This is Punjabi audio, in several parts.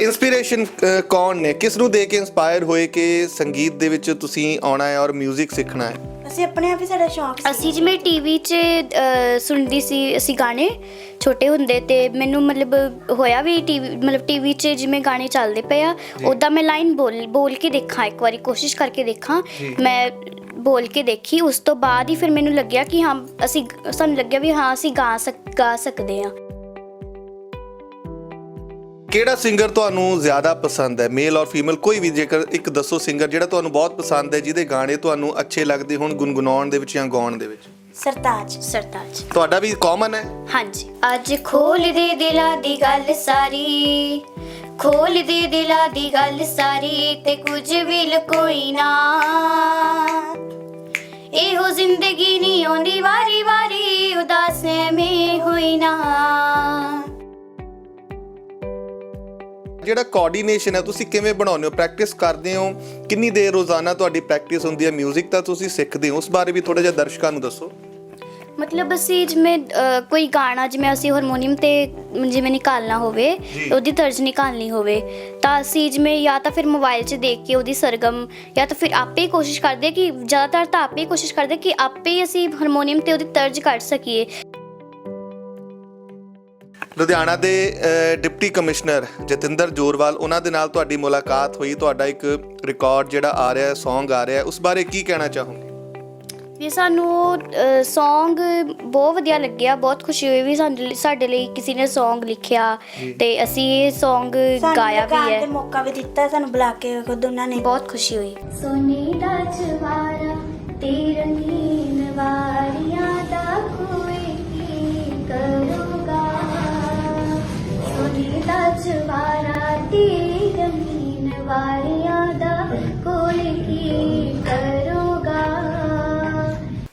ਇਨਸਪੀਰੇਸ਼ਨ ਕੌਣ ਨੇ? ਕਿਸ ਨੂੰ ਦੇਖ ਕੇ ਇਨਸਪਾਇਰ ਹੋਏ ਕਿ ਸੰਗੀਤ ਦੇ ਵਿੱਚ ਤੁਸੀਂ ਆਉਣਾ ਹੈ ਔਰ 뮤직 ਸਿੱਖਣਾ ਹੈ? ਅਸੀਂ ਆਪਣੇ ਆਪ ਹੀ ਸਾਡਾ ਸ਼ੌਂਕ ਸੀ। ਅਸੀਂ ਜਿਵੇਂ ਟੀਵੀ 'ਚ ਅ, ਸੁਣਦੀ ਸੀ ਅਸੀਂ ਗਾਣੇ ਛੋਟੇ ਹੁੰਦੇ ਤੇ ਮੈਨੂੰ ਮਤਲਬ ਹੋਇਆ ਵੀ ਟੀਵੀ ਮਤਲਬ ਟੀਵੀ 'ਚ ਜਿਵੇਂ ਗਾਣੇ ਚੱਲਦੇ ਪਏ ਆ ਉਦਾਂ ਮੈਂ ਲਾਈਨ ਬੋਲ ਬੋਲ ਕੇ ਦੇਖਾਂ ਇੱਕ ਵਾਰੀ ਕੋਸ਼ਿਸ਼ ਕਰਕੇ ਦੇਖਾਂ। ਮੈਂ ਬੋਲ ਕੇ ਦੇਖੀ ਉਸ ਤੋਂ ਬਾਅਦ ਹੀ ਫਿਰ ਮੈਨੂੰ ਲੱਗਿਆ ਕਿ ਹਾਂ ਅਸੀਂ ਸਾਨੂੰ ਲੱਗਿਆ ਵੀ ਹਾਂ ਅਸੀਂ ਗਾ ਸਕ ਗਾ ਸਕਦੇ ਹਾਂ। ਕਿਹੜਾ ਸਿੰਗਰ ਤੁਹਾਨੂੰ ਜ਼ਿਆਦਾ ਪਸੰਦ ਹੈ ਮੇਲ ਔਰ ਫੀਮੇਲ ਕੋਈ ਵੀ ਜੇਕਰ ਇੱਕ ਦੱਸੋ ਸਿੰਗਰ ਜਿਹੜਾ ਤੁਹਾਨੂੰ ਬਹੁਤ ਪਸੰਦ ਹੈ ਜਿਹਦੇ ਗਾਣੇ ਤੁਹਾਨੂੰ ਅੱਛੇ ਲੱਗਦੇ ਹੋਣ ਗੁੰਗੁਣਾਉਣ ਦੇ ਵਿੱਚ ਜਾਂ ਗਾਉਣ ਦੇ ਵਿੱਚ? ਸਰਤਾਜ ਸਰਤਾਜ। ਤੁਹਾਡਾ ਵੀ ਕਾਮਨ ਹੈ? ਹਾਂਜੀ। ਅੱਜ ਖੋਲ ਦੇ ਦਿਲਾਂ ਦੀ ਗੱਲ ਸਾਰੀ ਖੋਲ ਦੇ ਦਿਲਾਂ ਦੀ ਗੱਲ ਸਾਰੀ ਤੇ ਕੁਝ ਵੀ ਲਕੋਈ ਨਾ। ਇਹੋ ਜ਼ਿੰਦਗੀ ਨਹੀਂ ਆਉਂਦੀ ਵਾਰੀ ਵਾਰੀ ਉਦਾਸ ਐਵੇਂ ਹੋਈ ਨਾ। ਜਿਹੜਾ ਕੋਆਰਡੀਨੇਸ਼ਨ ਹੈ ਤੁਸੀਂ ਕਿਵੇਂ ਬਣਾਉਂਦੇ ਹੋ? ਪ੍ਰੈਕਟਿਸ ਕਰਦੇ ਹੋ? ਕਿੰਨੀ ਦੇਰ ਰੋਜ਼ਾਨਾ ਤੁਹਾਡੀ ਪ੍ਰੈਕਟਿਸ ਹੁੰਦੀ ਹੈ 뮤직 ਤਾਂ ਤੁਸੀਂ ਸਿੱਖਦੇ ਹੋ? ਉਸ ਬਾਰੇ ਵੀ ਥੋੜਾ ਜਿਹਾ ਦਰਸ਼ਕਾਂ ਨੂੰ ਦੱਸੋ। ਮਤਲਬ ਅਸੀਂ ਜਿਵੇਂ ਕੋਈ ਗਾਣਾ ਜਿਵੇਂ ਅਸੀਂ ਹਾਰਮੋਨੀਅਮ ਤੇ ਜਿਵੇਂ ਨਿਕਾਲਣਾ ਹੋਵੇ। ਉਹਦੀ ਤਰਜ਼ ਨਿਕਾਲਣੀ ਹੋਵੇ ਤਾਂ ਅਸੀਂ ਜਿਵੇਂ ਜਾਂ ਤਾਂ ਫਿਰ ਮੋਬਾਈਲ 'ਚ ਦੇਖ ਕੇ ਉਹਦੀ ਸਰਗਮ ਜਾਂ ਤਾਂ ਫਿਰ ਆਪੇ ਕੋਸ਼ਿਸ਼ ਕਰਦੇ ਕਿ ਜ਼ਿਆਦਾਤਰ ਤਾਂ ਆਪੇ ਕੋਸ਼ਿਸ਼ ਕਰਦੇ ਕਿ ਆਪੇ ਹੀ ਅਸੀਂ ਹਾਰਮੋਨੀਅਮ ਤੇ ਉਹਦੀ ਤਰਜ਼ ਕੱਢ ਸਕੀਏ। ਲੁਧਿਆਣਾ ਦੇ ਡਿਪਟੀ ਕਮਿਸ਼ਨਰ ਜਤਿੰਦਰ ਜੋਰਵਾਲ ਉਹਨਾਂ ਦੇ ਨਾਲ ਤੁਹਾਡੀ ਮੁਲਾਕਾਤ ਹੋਈ। ਤੁਹਾਡਾ ਇੱਕ ਰਿਕਾਰਡ ਜਿਹੜਾ ਆ ਰਿਹਾ ਹੈ Song ਆ ਰਿਹਾ ਹੈ। ਉਸ ਬਾਰੇ ਕੀ ਕਹਿਣਾ ਚਾਹੋਗੇ? ਵੀ ਸਾਨੂੰ ਉਹ Song ਬਹੁਤ ਵਧੀਆ ਲੱਗਿਆ ਬਹੁਤ ਖੁਸ਼ੀ ਹੋਈ ਵੀ ਸਾਡੇ ਲਈ- ਸਾਡੇ ਲਈ ਕਿਸੇ ਨੇ Song ਲਿਖਿਆ। ਤੇ ਅਸੀਂ ਇਹ Song ਗਾਇਆ ਵੀ ਹੈ। ਮੌਕਾ ਵੀ ਦਿੱਤਾ ਸਾਨੂੰ ਬੁਲਾ ਕੇ ਖੁਦ ਉਹਨਾਂ ਨੇ। ਬਹੁਤ ਖੁਸ਼ੀ ਹੋਈ। ਸੋਨੇ ਦਾ ਜਵਾਰਾ ਤੇ ਰੰਗੀਨ ਵਾਰੀਆਂ ਸੋਨੇ ਦਾ ਰੰਗੀਨ ਵਾਰੀਆਂ ਦਾ ਕੋਈ ਕੀ ਕਰੂਗਾ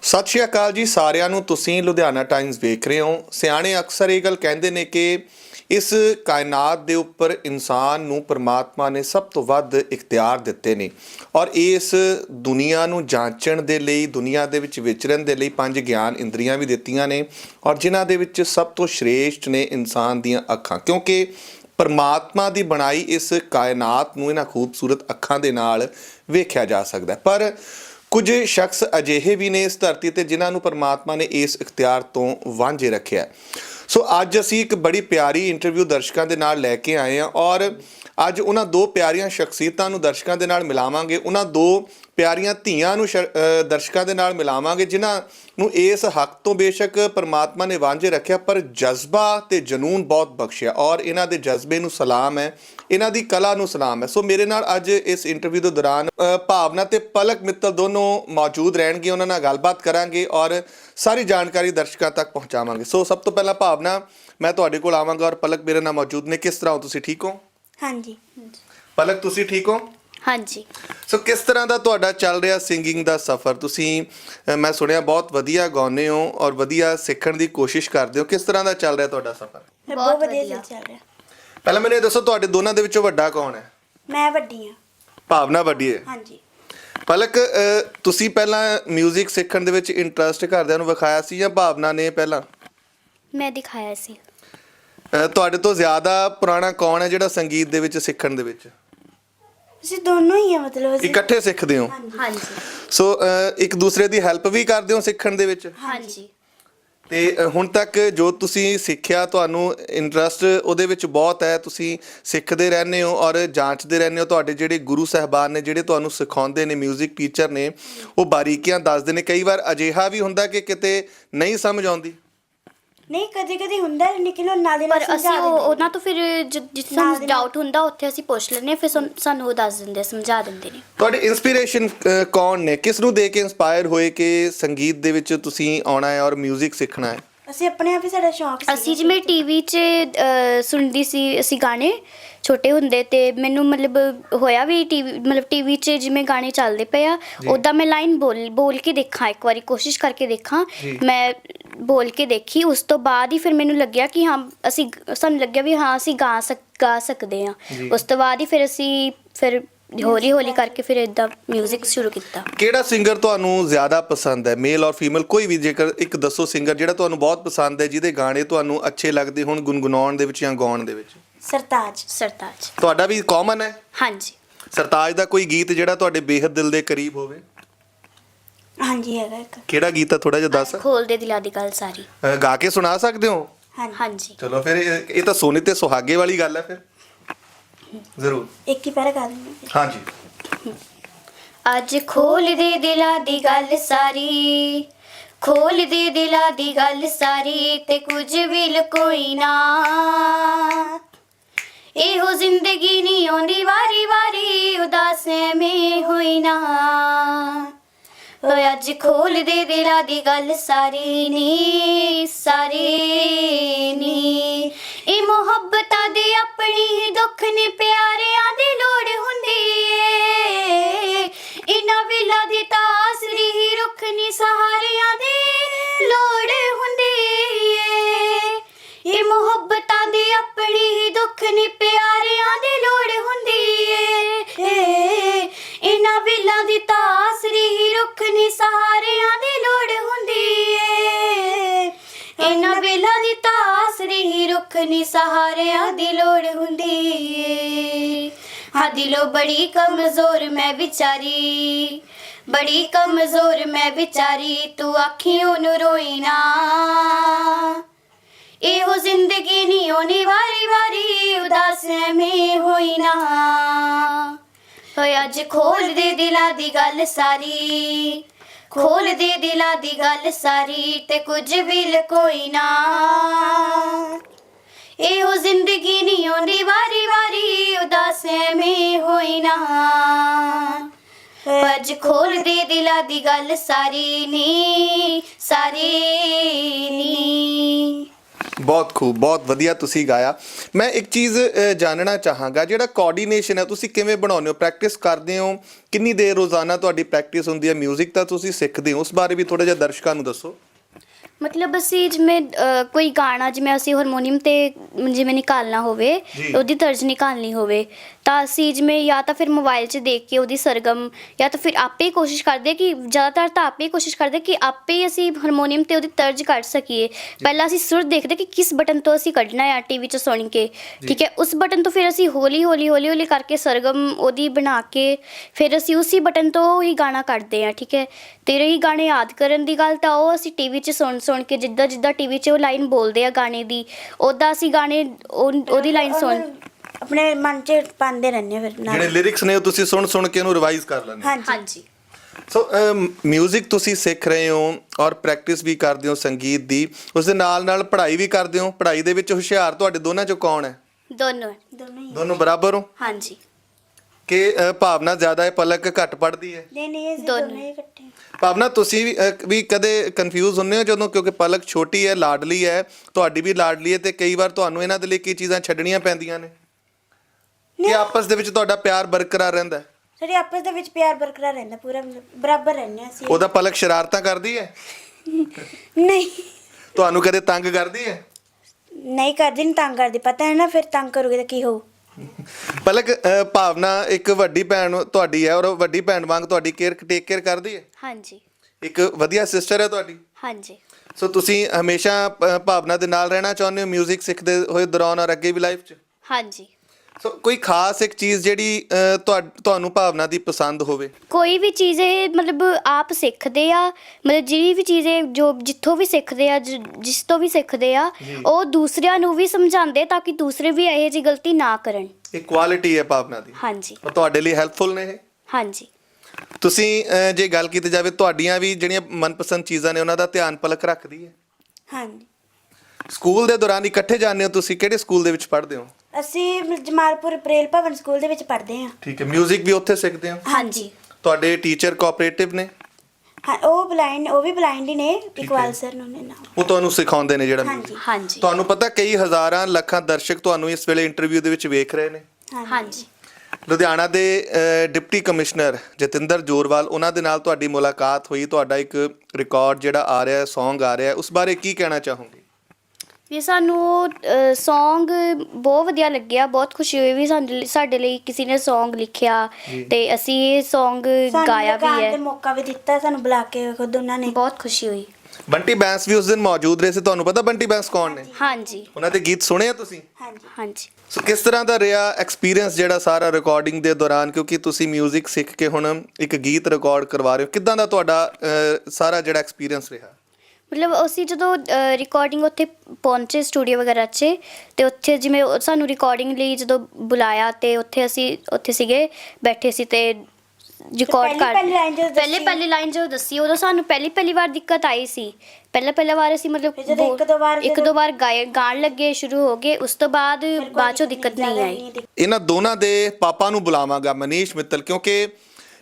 ਸਤਿ ਸ਼੍ਰੀ ਅਕਾਲ ਜੀ ਸਾਰਿਆਂ ਨੂੰ। ਤੁਸੀਂ ਲੁਧਿਆਣਾ ਟਾਈਮਜ਼ ਵੇਖ ਰਹੇ ਹੋ। ਸਿਆਣੇ ਅਕਸਰ ਇਹ ਗੱਲ ਕਹਿੰਦੇ ਨੇ ਕਿ ਇਸ ਕਾਇਨਾਤ ਦੇ ਉੱਪਰ ਇਨਸਾਨ ਨੂੰ ਪਰਮਾਤਮਾ ਨੇ ਸਭ ਤੋਂ ਵੱਧ ਇਖਤਿਆਰ ਦਿੱਤੇ ਨੇ। ਔਰ ਇਸ ਦੁਨੀਆ ਨੂੰ ਜਾਂਚਣ ਦੇ ਲਈ, ਦੁਨੀਆ ਦੇ ਵਿੱਚ ਵਿਚਰਨ ਦੇ ਲਈ ਪੰਜ ਗਿਆਨ ਇੰਦਰੀਆਂ ਵੀ ਦਿੱਤੀਆਂ ਨੇ। ਔਰ ਜਿਨ੍ਹਾਂ ਦੇ ਵਿੱਚ ਸਭ ਤੋਂ ਸ਼੍ਰੇਸ਼ਟ ਨੇ ਇਨਸਾਨ ਦੀਆਂ ਅੱਖਾਂ। ਕਿਉਂਕਿ ਪਰਮਾਤਮਾ ਦੀ ਬਣਾਈ ਇਸ ਕਾਇਨਾਤ ਨੂੰ, ਇਹਨਾਂ ਖੂਬਸੂਰਤ ਅੱਖਾਂ ਦੇ ਨਾਲ ਵੇਖਿਆ ਜਾ ਸਕਦਾ ਹੈ। ਪਰ ਕੁਝ ਸ਼ਖਸ ਅਜਿਹੇ ਵੀ ਨੇ ਇਸ ਧਰਤੀ ਤੇ ਜਿਨ੍ਹਾਂ ਨੂੰ ਪਰਮਾਤਮਾ ਨੇ ਇਸ ਇਖਤਿਆਰ ਤੋਂ ਵਾਂਝੇ ਰੱਖਿਆ ਸੋ ਅੱਜ ਅਸੀਂ ਇੱਕ ਬੜੀ ਪਿਆਰੀ ਇੰਟਰਵਿਊ ਦਰਸ਼ਕਾਂ ਦੇ ਨਾਲ ਲੈ ਕੇ ਆਏ ਹਾਂ ਔਰ ਅੱਜ ਉਹਨਾਂ ਦੋ ਪਿਆਰੀਆਂ ਸ਼ਖਸੀਅਤਾਂ ਨੂੰ ਦਰਸ਼ਕਾਂ ਦੇ ਨਾਲ ਮਿਲਾਵਾਂਗੇ। ਉਹਨਾਂ ਦੋ ਪਿਆਰੀਆਂ ਧੀਆਂ ਨੂੰ ਦਰਸ਼ਕਾਂ ਦੇ ਨਾਲ ਮਿਲਾਵਾਂਗੇ ਜਿਨ੍ਹਾਂ ਨੂੰ ਇਸ ਹੱਕ ਤੋਂ ਬੇਸ਼ੱਕ ਪਰਮਾਤਮਾ ਨੇ ਵਾਂਝੇ ਰੱਖਿਆ ਪਰ ਜਜ਼ਬਾ ਤੇ ਜਨੂਨ ਬਹੁਤ ਬਖਸ਼ਿਆ ਔਰ ਇਹਨਾਂ ਦੇ ਜਜ਼ਬੇ ਨੂੰ ਸਲਾਮ ਹੈ ਇਹਨਾਂ ਦੀ ਕਲਾ ਨੂੰ ਸਲਾਮ ਹੈ। ਸੋ ਮੇਰੇ ਨਾਲ ਅੱਜ ਇਸ ਇੰਟਰਵਿਊ ਦੇ ਦੌਰਾਨ ਭਾਵਨਾ ਤੇ ਪਲਕ ਮਿੱਤਲ ਦੋਨੋਂ ਮੌਜੂਦ ਰਹਿਣਗੇ ਉਹਨਾਂ ਨਾਲ ਗੱਲਬਾਤ ਕਰਾਂਗੇ ਔਰ ਸਾਰੀ ਜਾਣਕਾਰੀ ਦਰਸ਼ਕਾਂ ਤੱਕ ਪਹੁੰਚਾਵਾਂਗੇ। ਸੋ ਸਭ ਤੋਂ ਪਹਿਲਾਂ ਭਾਵਨਾ ਮੈਂ ਤੁਹਾਡੇ ਕੋਲ ਆਵਾਂਗਾ ਔਰ ਪਲਕ ਮੇਰੇ ਨਾਲ ਮੌਜੂਦ ਨੇ ਕਿਸ ਤਰ੍ਹਾਂ ਹੋ ਤੁਸੀਂ ਠੀਕ ਹੋ? ਹਾਂਜੀ। ਪਲਕ ਤੁਸੀਂ ਠੀਕ ਹੋ? ਹਾਂਜੀ। ਸੋ ਕਿਸ ਤਰ੍ਹਾਂ ਦਾ ਤੁਹਾਡਾ ਚੱਲ ਰਿਹਾ ਸਿੰਗਿੰਗ ਦਾ ਸਫ਼ਰ? ਤੁਸੀਂ ਅ, ਮੈਂ ਸੁਣਿਆ ਬਹੁਤ ਵਧੀਆ ਗਾਉਂਦੇ ਹੋ ਔਰ ਵਧੀਆ ਸਿੱਖਣ ਦੀ ਕੋਸ਼ਿਸ਼ ਕਰਦੇ ਹੋ। ਕਿਸ ਤਰ੍ਹਾਂ ਦਾ ਚੱਲ ਰਿਹਾ ਤੁਹਾਡਾ ਸਫ਼ਰ? ਬਹੁਤ ਵਧੀਆ। ਚੱਲ ਰਿਹਾ। ਪਹਿਲਾਂ ਮੈਨੂੰ ਇਹ ਦੱਸੋ ਤੁਹਾਡੇ ਦੋਨਾਂ ਦੇ ਵਿੱਚੋਂ ਵੱਡਾ ਕੌਣ ਹੈ? ਮੈਂ ਵੱਡੀ ਹਾਂ। ਭਾਵਨਾ ਵੱਡੀ ਹੈ। ਹਾਂਜੀ। ਪਲਕ ਅ, ਤੁਸੀਂ ਪਹਿਲਾਂ 뮤직 ਸਿੱਖਣ ਦੇ ਵਿੱਚ ਇੰਟਰਸਟ ਘਰਦਿਆਂ ਨੂੰ ਵਿਖਾਇਆ ਸੀ ਜਾਂ ਭਾਵਨਾ ਨੇ ਪਹਿਲਾਂ? ਮੈਂ ਦਿਖਾਇਆ ਸੀ। ਅ, ਤੁਹਾਡੇ ਤੋਂ ਜ਼ਿਆਦਾ ਪੁਰਾਣਾ ਕੌਣ ਹੈ ਜਿਹੜਾ ਸੰਗੀਤ ਦੇ ਵਿੱਚ ਸਿੱਖਣ ਦੇ ਵਿੱਚ? ਅਸੀਂ ਦੋਨੋਂ ਹੀ ਆ ਮਤਲਬ ਅਸੀਂ ਇਕੱਠੇ ਸਿੱਖਦੇ ਹੋ? ਹਾਂਜੀ। ਸੋ ਇੱਕ ਦੂਸਰੇ ਦੀ ਹੈਲਪ ਵੀ ਕਰਦੇ ਹੋ ਸਿੱਖਣ ਦੇ ਵਿੱਚ? ਹਾਂਜੀ। ਤੇ ਅ, ਹੁਣ ਤੱਕ ਜੋ ਤੁਸੀਂ ਸਿੱਖਿਆ ਤੁਹਾਨੂੰ ਇੰਟਰਸਟ ਉਹਦੇ ਵਿੱਚ ਬਹੁਤ ਹੈ। ਤੁਸੀਂ ਸਿੱਖਦੇ ਰਹਿੰਦੇ ਹੋ ਔਰ ਜਾਂਚਦੇ ਰਹਿੰਦੇ ਹੋ। ਤੁਹਾਡੇ ਜਿਹੜੇ ਗੁਰੂ ਸਾਹਿਬਾਨ ਨੇ ਜਿਹੜੇ ਤੁਹਾਨੂੰ ਸਿਖਾਉਂਦੇ ਨੇ 뮤직 ਟੀਚਰ ਨੇ ਉਹ ਬਾਰੀਕੀਆਂ ਦੱਸਦੇ ਨੇ। ਕਈ ਵਾਰ ਅਜਿਹਾ ਵੀ ਹੁੰਦਾ ਕਿ ਕਿਤੇ ਨਹੀਂ ਸਮਝ ਆਉਂਦੀ। ਨਹੀਂ ਕਦੇ ਕਦੇ ਹੁੰਦਾ ਹੈ, ਲੇਕਿਨ ਉਹ ਨਾਲ ਦੀ ਨਾਲ ਪਰ ਅਸੀਂ ਸਮਝਾ ਉਹ ਦਿੰਦੇ ਉਹਨਾਂ ਤੋਂ ਫਿਰ ਜ- ਜਿਸ ਨਾਲ ਸਾਨੂੰ ਦੀ ਨਾਲ। ਡਾਊਟ ਹੁੰਦਾ ਉੱਥੇ ਅਸੀਂ ਪੁੱਛ ਲੈਂਦੇ ਹਾਂ ਫਿਰ ਸਾਨੂੰ- ਸਾਨੂੰ ਉਹ ਦੱਸ ਦਿੰਦੇ ਆ, ਸਮਝਾ ਦਿੰਦੇ ਨੇ। ਤੁਹਾਡੇ ਇਨਸਪੀਰੇਸ਼ਨ ਕੌਣ ਨੇ? ਕਿਸ ਨੂੰ ਦੇਖ ਕੇ ਇਨਸਪਾਇਰ ਹੋਏ ਕਿ ਸੰਗੀਤ ਦੇ ਵਿੱਚ ਤੁਸੀਂ ਆਉਣਾ ਹੈ ਔਰ 뮤직 ਸਿੱਖਣਾ ਹੈ? ਅਸੀਂ ਆਪਣੇ ਆਪ ਹੀ ਸਾਡਾ ਸ਼ੌਂਕ ਸੀ ਅਸੀਂ ਜਿਵੇਂ ਟੀਵੀ 'ਚ ਸੁਣਦੀ ਸੀ ਅਸੀਂ ਗਾਣੇ ਛੋਟੇ ਹੁੰਦੇ ਤੇ ਮੈਨੂੰ ਮਤਲਬ ਹੋਇਆ ਵੀ ਟੀਵੀ ਮਤਲਬ ਟੀਵੀ 'ਚ ਜਿਵੇਂ ਗਾਣੇ ਚੱਲਦੇ ਪਏ ਆ ਜੀ। ਉਦਾਂ ਮੈਂ ਲਾਈਨ ਬੋਲ ਬੋਲ ਕੇ ਦੇਖਾਂ ਇੱਕ ਵਾਰੀ ਕੋਸ਼ਿਸ਼ ਕਰਕੇ ਦੇਖਾਂ ਜੀ। ਮੈਂ ਬੋਲ ਕੇ ਦੇਖੀ ਉਸ ਤੋਂ ਬਾਅਦ ਹੀ ਫਿਰ ਮੈਨੂੰ ਲੱਗਿਆ ਕਿ ਹਾਂ ਅਸੀਂ ਸਾਨੂੰ ਲੱਗਿਆ ਵੀ ਹਾਂ ਅਸੀਂ ਗਾ ਸਕ ਗਾ ਸਕਦੇ ਹਾਂ ਜੀ। ਉਸ ਤੋਂ ਬਾਅਦ ਹੀ ਫਿਰ ਅਸੀਂ ਫਿਰ ਹੌਲੀ ਹੌਲੀ ਕਰਕੇ ਫਿਰ ਇਦਾਂ 뮤직 ਸ਼ੁਰੂ ਕੀਤਾ। ਕਿਹੜਾ ਸਿੰਗਰ ਤੁਹਾਨੂੰ ਜ਼ਿਆਦਾ ਪਸੰਦ ਹੈ ਮੇਲ ਔਰ ਫੀਮੇਲ ਕੋਈ ਵੀ ਜੇਕਰ ਇੱਕ ਦੱਸੋ ਸਿੰਗਰ ਜਿਹੜਾ ਤੁਹਾਨੂੰ ਬਹੁਤ ਪਸੰਦ ਹੈ ਜਿਹਦੇ ਗਾਣੇ ਤੁਹਾਨੂੰ ਅੱਛੇ ਲੱਗਦੇ ਹੋਣ ਗੁੰਗੁਣਾਉਣ ਦੇ ਵਿੱਚ ਜਾਂ ਗਾਉਣ ਦੇ ਵਿੱਚ? ਸਰਤਾਜ। ਸਰਤਾਜ। ਤੁਹਾਡਾ ਵੀ ਕਾਮਨ ਹੈ? ਹਾਂਜੀ। ਸਰਤਾਜ ਦਾ ਕੋਈ ਗੀਤ ਜਿਹੜਾ ਤੁਹਾਡੇ ਬੇਹੱਦ ਦਿਲ ਦੇ ਕਰੀਬ ਹੋਵੇ? ਹਾਂਜੀ ਹੈਗਾ ਇੱਕ। ਕਿਹੜਾ ਗੀਤ ਆ ਥੋੜਾ ਜਿਹਾ ਦੱਸ? ਖੋਲ ਦੇ ਦਿਲਾਂ ਦੀ ਗੱਲ ਸਾਰੀ। ਅ, ਗਾ ਕੇ ਸੁਣਾ ਸਕਦੇ ਹੋ? ਹਾਂਜੀ। ਹਾਂਜੀ। ਚਲੋ ਫਿਰ ਇਹ ਇਹ ਤਾਂ ਸੋਨੇ ਤੇ ਸੁਹਾਗੇ ਵਾਲੀ ਗੱਲ ਹੈ ਫਿਰ। ਜ਼ਰੂਰ। ਇੱਕ ਹੀ ਪੈਰਾ ਗਾ ਦਿੰਦੇ ਹਾਂਜੀ। ਅੱਜ ਖੋਲ ਦੇ ਦਿਲਾਂ ਦੀ ਗੱਲ ਸਾਰੀ ਖੋਲ ਦੇ ਦਿਲਾਂ ਦੀ ਗੱਲ ਸਾਰੀ ਤੇ ਕੁਝ ਵੀ ਲਕੋਈ ਨਾ। ਇਹੋ ਜ਼ਿੰਦਗੀ ਨਹੀਂ ਆਉਂਦੀ ਵਾਰੀ ਵਾਰੀ ਉਦਾਸ ਐਵੇਂ ਹੋਈ ਨਾ। ਓਏ ਅੱਜ ਖੋਲ ਦੇ ਦਿਲਾਂ ਦੀ ਗੱਲ ਸਾਰੀ ਨੀ ਸਾਰੀ ਨੀ। ਹੀ ਪਿਆਰਿਆਂ ਦੀ ਲੋੜ ਹੁੰਦੀ ਏ। ਇਹਨਾਂ ਵਿਲਾ ਦੀ ਤਾਸਰੀ ਹੀ ਰੁੱਖ ਨੀ ਸਹਾਰਿਆਂ ਦੀ ਲੋੜ ਹੁੰਦੀ ਏ। ਇਹ ਮੁਹੱਬਤਾਂ ਦੀ ਆਪਣੀ ਹੀ ਦੁੱਖ ਨੀ ਪਿਆਰਿਆਂ ਦੀ ਲੋੜ ਹੁੰਦੀ ਏ। ਇਹਨਾਂ ਵਿਲਾ ਦੀ ਤਾਸਰੀ ਹੀ ਰੁੱਖ ਨੀ ਸਹਾਰਿਆਂ ਦੀ ਲੋੜ ਹੁੰਦੀ ਏ। ਇਹਨਾਂ ਵੇਲਾ ਦੀ ਤਾਸਰੀ ਹੀ ਰੁੱਖ ਨੀ ਸਹਾਰਿਆਂ ਦੀ ਲੋੜ ਹੁੰਦੀ ਏ ਹਾਂ ਦਿਲੋਂ ਬੜੀ ਕਮਜ਼ੋਰ ਮੈਂ ਵਿਚਾਰੀ। ਬੜੀ ਕਮਜ਼ੋਰ ਮੈਂ ਵਿਚਾਰੀ, ਤੂੰ ਅੱਖੀਆਂ ਨੂੰ ਰੋਈ ਨਾ। ਇਹੋ ਜ਼ਿੰਦਗੀ ਨਹੀਂ ਹੋਣੀ, ਵਾਰੀ ਵਾਰੀ ਉਦਾਸ ਐਵੇਂ ਹੋਈ ਨਾ। ਹੋਏ ਅੱਜ ਖੋਲ ਦੇ ਦਿਲਾਂ ਦੀ ਗੱਲ ਸਾਰੀ। ਖੋਲ ਦੇ ਦਿਲਾਂ ਦੀ ਗੱਲ ਸਾਰੀ ਤੇ ਕੁਝ ਵੀ ਲਕੋਈ ਨਾ। ਇਹੋ ਜ਼ਿੰਦਗੀ ਨਹੀਂ ਆਉਂਦੀ ਵਾਰੀ ਵਾਰੀ ਉਦਾਸ ਐਵੇਂ ਹੋਈ ਨਾ। ਅੱਜ ਖੋਲ ਦੇ ਦਿਲਾਂ ਦੀ ਗੱਲ ਸਾਰੀ ਨੀ ਸਾਰੀ ਨੀ। ਬਹੁਤ ਖੂਬ ਬਹੁਤ ਵਧੀਆ ਤੁਸੀਂ ਗਾਇਆ। ਮੈਂ ਇੱਕ ਚੀਜ਼ ਜਾਣਨਾ ਚਾਹਾਂਗਾ ਜਿਹੜਾ ਕੋਆਰਡੀਨੇਸ਼ਨ ਹੈ ਤੁਸੀਂ ਕਿਵੇਂ ਬਣਾਉਂਦੇ ਹੋ? ਪ੍ਰੈਕਟਿਸ ਕਰਦੇ ਹੋ? ਕਿੰਨੀ ਦੇਰ ਰੋਜ਼ਾਨਾ ਤੁਹਾਡੀ ਪ੍ਰੈਕਟਿਸ ਹੁੰਦੀ ਹੈ? 뮤직 ਤਾਂ ਤੁਸੀਂ ਸਿੱਖਦੇ ਹੋ। ਉਸ ਬਾਰੇ ਵੀ ਥੋੜਾ ਜਿਹਾ ਦਰਸ਼ਕਾਂ ਨੂੰ ਦੱਸੋ। ਮਤਲਬ ਅਸੀਂ ਜਿਵੇਂ ਅ, ਕੋਈ ਗਾਣਾ ਜਿਵੇਂ ਅਸੀਂ ਹਾਰਮੋਨੀਅਮ ਤੇ ਜਿਵੇਂ ਨਿਕਾਲਣਾ ਹੋਵੇ। ਉਹਦੀ ਤਰਜ਼ ਨਿਕਾਲਣੀ ਹੋਵੇ ਤਾਂ ਅਸੀਂ ਜਿਵੇਂ ਜਾਂ ਤਾਂ ਫਿਰ ਮੋਬਾਈਲ 'ਚ ਦੇਖ ਕੇ ਉਹਦੀ ਸਰਗਮ ਜਾਂ ਤਾਂ ਫਿਰ ਆਪੇ ਹੀ ਕੋਸ਼ਿਸ਼ ਕਰਦੇ ਕਿ ਜ਼ਿਆਦਾਤਰ ਤਾਂ ਆਪੇ ਹੀ ਕੋਸ਼ਿਸ਼ ਕਰਦੇ ਕਿ ਆਪੇ ਹੀ ਅਸੀਂ ਹਾਰਮੋਨੀਅਮ ਤੇ ਉਹਦੀ ਤਰਜ਼ ਕੱਢ ਸਕੀਏ। ਪਹਿਲਾਂ ਅਸੀਂ ਸੁਰ ਦੇਖਦੇ ਕਿ ਕਿਸ ਬਟਨ ਤੋਂ ਅਸੀਂ ਕੱਢਣਾ ਹੈ ਟੀਵੀ 'ਚ ਸੁਣ ਕੇ। ਠੀਕ ਹੈ ਉਸ ਬਟਨ ਤੋਂ ਫਿਰ ਅਸੀਂ ਹੌਲੀ ਹੌਲੀ ਹੌਲੀ ਹੌਲੀ ਕਰਕੇ ਸਰਗਮ ਉਹਦੀ ਬਣਾ ਕੇ ਫਿਰ ਅਸੀਂ ਉਸੇ ਬਟਨ ਤੋਂ ਹੀ ਗਾਣਾ ਕੱਢਦੇ ਹਾਂ ਠੀਕ ਹੈ। ਤੇ ਰਹੀ ਗਾਣੇ ਯਾਦ ਕਰਨ ਦੀ ਗੱਲ ਤਾਂ ਉਹ ਅਸੀਂ ਟੀਵੀ 'ਚ ਸੁਣ ਸੁਣ ਕੇ ਜਿੱਦਾਂ ਜਿੱਦਾਂ ਟੀਵੀ 'ਚ ਉਹ ਲਾਈਨ ਬੋਲਦੇ ਆ ਗਾਣੇ ਦੀ ਉਦਾਂ ਅਸੀਂ ਗਾਣੇ ਉਹ- ਉਹਦੀ ਲਾਈਨ ਸੁਣ ਆਪਣੇ ਮਨ 'ਚ ਪਾਉਂਦੇ ਰਹਿੰਦੇ ਹਾਂ ਫਿਰ ਨਾਲ। ਜਿਹੜੇ ਲਿਰਿਕਸ ਨੇ ਉਹ ਤੁਸੀਂ ਸੁਣ ਸੁਣ ਕੇ ਉਹਨੂੰ ਰਿਵਾਈਜ਼ ਕਰ ਲੈਂਦੇ ਹੋ। ਹਾਂਜੀ। ਹਾਂਜੀ। ਸੋ 뮤직 ਤੁਸੀਂ ਸਿੱਖ ਰਹੇ ਹੋ ਔਰ ਪ੍ਰੈਕਟਿਸ ਵੀ ਕਰਦੇ ਹੋ ਸੰਗੀਤ ਦੀ ਉਸ ਦੇ ਨਾਲ ਨਾਲ ਪੜ੍ਹਾਈ ਵੀ ਕਰਦੇ ਹੋ ਪੜ੍ਹਾਈ ਦੇ ਵਿੱਚ ਹੁਸ਼ਿਆਰ ਤੁਹਾਡੇ ਦੋਨਾਂ ਚੋਂ ਕੌਣ ਹੈ? ਦੋਨੋਂ। ਦੋਨੋਂ ਹੀ। ਦੋਨੋਂ ਬਰਾਬਰ ਹੋ? ਹਾਂਜੀ। ਕਿ ਅ, ਭਾਵਨਾ ਜ਼ਿਆਦਾ ਹੈ ਪਲਕ ਘੱਟ ਪੜ੍ਹਦੀ ਹੈ? ਨਹੀਂ ਨਹੀਂ ਅਸੀਂ ਦੋਨੋਂ। ਦੋਨੋਂ ਹੀ ਇਕੱਠੇ ਭਾਵਨਾ ਤੁਸੀਂ ਵੀ, ਅ, ਵੀ ਕਦੇ ਕਨਫਿਊਜ਼ ਹੁੰਦੇ ਹੋ ਜਦੋਂ ਕਿਉਂਕਿ ਪਲਕ ਛੋਟੀ ਹੈ ਲਾਡਲੀ ਹੈ ਤੁਹਾਡੀ ਵੀ ਲਾਡਲੀ ਹੈ ਤੇ ਕਈ ਵਾਰ ਤੁਹਾਨੂੰ ਇਹਨਾਂ ਦੇ ਲਈ ਕੀ ਚੀਜ਼ਾਂ ਛੱਡਣੀਆਂ ਪੈਂਦੀਆਂ ਨੇ? ਕਿ ਆਪਸ ਦੇ ਵਿੱਚ ਤੁਹਾਡਾ ਪਿਆਰ ਬਰਕਰਾਰ ਰਹਿੰਦਾ ਹੈ। ਸਾਡੇ ਆਪਸ ਦੇ ਵਿੱਚ ਪਿਆਰ ਬਰਕਰਾਰ ਰਹਿੰਦਾ ਪੂਰਾ ਮਤਲਬ ਬਰਾਬਰ ਰਹਿੰਦੇ ਹਾਂ ਅਸੀਂ। ਉਹਦਾ ਪਲਕ ਸ਼ਰਾਰਤਾਂ ਕਰਦੀ ਹੈ? ਨਹੀਂ। ਤੁਹਾਨੂੰ ਕਦੇ ਤੰਗ ਕਰਦੀ ਹੈ? ਨਹੀਂ ਕਰਦੀ ਨਹੀਂ ਤੰਗ ਕਰਦੀ। ਪਤਾ ਹੈ ਨਾ ਫਿਰ ਤੰਗ ਕਰੋਗੇ ਤਾਂ ਕੀ ਹੋਊ? ਪਲਕ ਭਾਵਨਾ ਇੱਕ ਵੱਡੀ ਭੈਣ ਤੁਹਾਡੀ ਹੈ ਔਰ ਉਹ ਵੱਡੀ ਭੈਣ ਵਾਂਗ ਤੁਹਾਡੀ ਕੇਅਰ ਟੇਕ ਕੇਅਰ ਕਰਦੀ ਹੈ? ਹਾਂਜੀ। ਇੱਕ ਵਧੀਆ ਸਿਸਟਰ ਹੈ ਤੁਹਾਡੀ? ਹਾਂਜੀ। ਸੋ ਤੁਸੀਂ ਹਮੇਸ਼ਾ ਭਾਵਨਾ ਦੇ ਨਾਲ ਰਹਿਣਾ ਚਾਹੁੰਦੇ ਹੋ 뮤직 ਸਿੱਖਦੇ ਹੋਏ ਦੌਰਾਨ ਔਰ ਅੱਗੇ ਵੀ ਲਾਈਫ 'ਚ? ਹਾਂਜੀ। ਸੋ ਕੋਈ ਖਾਸ ਇੱਕ ਚੀਜ਼ ਜਿਹੜੀ ਤੁਹਾ- ਤੁਹਾਨੂੰ ਭਾਵਨਾ ਦੀ ਪਸੰਦ ਹੋਵੇ? ਕੋਈ ਵੀ ਚੀਜ਼ ਇਹ ਮਤਲਬ ਆਪ ਸਿੱਖਦੇ ਆ ਮਤਲਬ ਜਿਹੜੀ ਵੀ ਚੀਜ਼ ਇਹ ਜੋ ਜਿੱਥੋਂ ਵੀ ਸਿੱਖਦੇ ਆ ਜਿ- ਜਿਸ ਤੋਂ ਵੀ ਸਿੱਖਦੇ ਆ ਉਹ ਦੂਸਰਿਆਂ ਨੂੰ ਵੀ ਸਮਝਾਉਂਦੇ ਤਾਂ ਕਿ ਦੂਸਰੇ ਵੀ ਇਹੋ ਜਿਹੀ ਗਲਤੀ ਨਾ ਕਰਨ। ਇਹ ਕੁਆਲਿਟੀ ਹੈ ਭਾਵਨਾ ਦੀ। ਹਾਂਜੀ। ਔਰ ਤੁਹਾਡੇ ਲਈ ਹੈਲਪਫੁਲ ਨੇ ਇਹ? ਹਾਂਜੀ। ਤੁਸੀਂ ਜੇ ਗੱਲ ਕੀਤੀ ਜਾਵੇ ਤੁਹਾਡੀਆਂ ਵੀ ਜਿਹੜੀਆਂ ਮਨਪਸੰਦ ਚੀਜ਼ਾਂ ਨੇ ਉਹਨਾਂ ਦਾ ਧਿਆਨ ਪਲਕ ਰੱਖਦੀ ਹੈ? ਹਾਂਜੀ। ਸਕੂਲ ਦੇ ਦੌਰਾਨ ਇਕੱਠੇ ਜਾਂਦੇ ਹੋ ਤੁਸੀਂ ਕਿਹੜੇ ਸਕੂਲ ਦੇ ਵਿੱਚ ਪੜ੍ਹਦੇ ਹੋ? ਅਸੀਂ ਜਮਾਲਪੁਰ ਪ੍ਰੇਲ ਭਵਨ ਸਕੂਲ ਦੇ ਵਿੱਚ ਪੜ੍ਹਦੇ ਹਾਂ। ਠੀਕ ਹੈ 뮤직 ਵੀ ਉੱਥੇ ਸਿੱਖਦੇ ਹੋ? ਹਾਂਜੀ। ਤੁਹਾਡੇ ਟੀਚਰ ਕੋਆਪਰੇਟਿਵ ਨੇ? ਹਾਂ ਉਹ ਬਲਾਈਂਡ ਉਹ ਵੀ ਬਲਾਈਂਡ ਹੀ। ਨੇ ਇਕਵਾਲ ਸਰ ਨੂੰ ਨੇ ਨਾਮ ਉਹ ਤੁਹਾਨੂੰ ਸਿਖਾਉਂਦੇ ਨੇ ਜਿਹੜਾ। ਹਾਂਜੀ। ਹਾਂਜੀ। ਤੁਹਾਨੂੰ ਪਤਾ ਕਈ ਹਜ਼ਾਰਾਂ ਲੱਖਾਂ ਦਰਸ਼ਕ ਤੁਹਾਨੂੰ ਇਸ ਵੇਲੇ ਇੰਟਰਵਿਊ ਦੇ ਵਿੱਚ ਵੇਖ ਰਹੇ ਨੇ? ਹਾਂਜੀ। ਲੁਧਿਆਣਾ ਦੇ ਡਿਪਟੀ ਕਮਿਸ਼ਨਰ ਜਤਿੰਦਰ ਜੋਰਵਾਲ ਉਹਨਾਂ ਦੇ ਨਾਲ ਤੁਹਾਡੀ ਮੁਲਾਕਾਤ ਹੋਈ। ਤੁਹਾਡਾ ਇੱਕ ਰਿਕਾਰਡ ਜਿਹੜਾ ਆ ਰਿਹਾ ਹੈ Song ਆ ਰਿਹਾ। ਹੈ ਉਸ ਬਾਰੇ ਕੀ ਕਹਿਣਾ ਚਾਹੋਗੇ? ਵੀ ਸਾਨੂੰ Song ਬਹੁਤ ਵਧੀਆ ਲੱਗਿਆ ਬਹੁਤ ਖੁਸ਼ੀ ਹੋਈ ਵੀ ਸਾਡੇ ਲਈ- ਸਾਡੇ ਲਈ ਕਿਸੇ ਨੇ Song ਲਿਖਿਆ ਤੇ ਅਸੀਂ ਇਹ Song ਗਾਇਆ ਵੀ ਹੈ। ਮੌਕਾ ਵੀ ਦਿੱਤਾ ਸਾਨੂੰ ਬੁਲਾ ਕੇ ਖੁਦ ਉਹਨਾਂ ਨੇ। ਬਹੁਤ ਖੁਸ਼ੀ ਹੋਈ। ਬੰਟੀ ਬੈਂਸ ਵੀ ਉਸ ਦਿਨ ਮੌਜੂਦ ਰਹੇ ਸੀ ਤੁਹਾਨੂੰ ਪਤਾ ਬੰਟੀ ਬੈਂਸ ਕੌਣ ਨੇ? ਹਾਂਜੀ। ਉਹਨਾਂ ਦੇ ਗੀਤ ਸੁਣੇ ਆ ਤੁਸੀਂ? ਹਾਂਜੀ। ਹਾਂਜੀ। ਸੋ ਕਿਸ ਤਰ੍ਹਾਂ ਦਾ ਰਿਹਾ ਐਕਸਪੀਰੀਅੰਸ ਜਿਹੜਾ ਸਾਰਾ ਰਿਕਾਰਡਿੰਗ ਦੇ ਦੌਰਾਨ? ਕਿਉਂਕਿ ਤੁਸੀਂ 뮤직 ਸਿੱਖ ਕੇ ਹੁਣ ਇੱਕ ਗੀਤ ਰਿਕਾਰਡ ਕਰਵਾ ਰਹੇ ਹੋ। ਕਿਦਾਂ ਦਾ ਤੁਹਾਡਾ ਅਹ, ਸਾਰਾ ਜਿਹੜਾ ਐਕਸਪੀਰੀਅੰਸ ਰਿਹਾ? ਮਤਲਬ ਅਸੀਂ ਜਦੋਂ ਰਿਕਾਰਡਿੰਗ ਉੱਥੇ ਪਹੁੰਚੇ ਸਟੂਡੀਓ ਵਗੈਰਾ 'ਚ ਤੇ ਉੱਥੇ ਜਿਵੇਂ ਉਹ ਸਾਨੂੰ ਰਿਕਾਰਡਿੰਗ ਲਈ ਜਦੋਂ ਬੁਲਾਇਆ ਤੇ ਉੱਥੇ ਅਸੀਂ ਉੱਥੇ ਸੀਗੇ ਬੈਠੇ ਸੀ ਤੇ ਰਿਕਾਰਡ ਕਰ ਪਹਿਲੀ ਪਹਿਲੇ ਲਾਈਨ ਜਦੋਂ ਦੱਸੀ ਉਦੋਂ ਸਾਨੂੰ ਪਹਿਲੀ ਪਹਿਲੀ ਵਾਰ ਦਿੱਕਤ ਆਈ ਸੀ। ਪਹਿਲਾ ਪਹਿਲਾ ਵਾਰ ਅਸੀਂ ਮਤਲਬ ਇੱਕ ਦੋ ਵਾਰ ਇੱਕ ਦੋ ਵਾਰ ਗਾਣ ਲੱਗੇ ਸ਼ੁਰੂ ਹੋ ਗਏ ਉਸ ਤੋਂ ਬਾਅਦ ਬਾਅਦ ਚੋਂ ਦਿੱਕਤ ਨਹੀਂ ਆਈ। ਇਹਨਾਂ ਦੋਨਾਂ ਦੇ ਪਾਪਾ ਨੂੰ ਬੁਲਾਵਾਂਗਾ ਮਨੀਸ਼ ਮਿੱਤਲ ਕਿਉਂਕਿ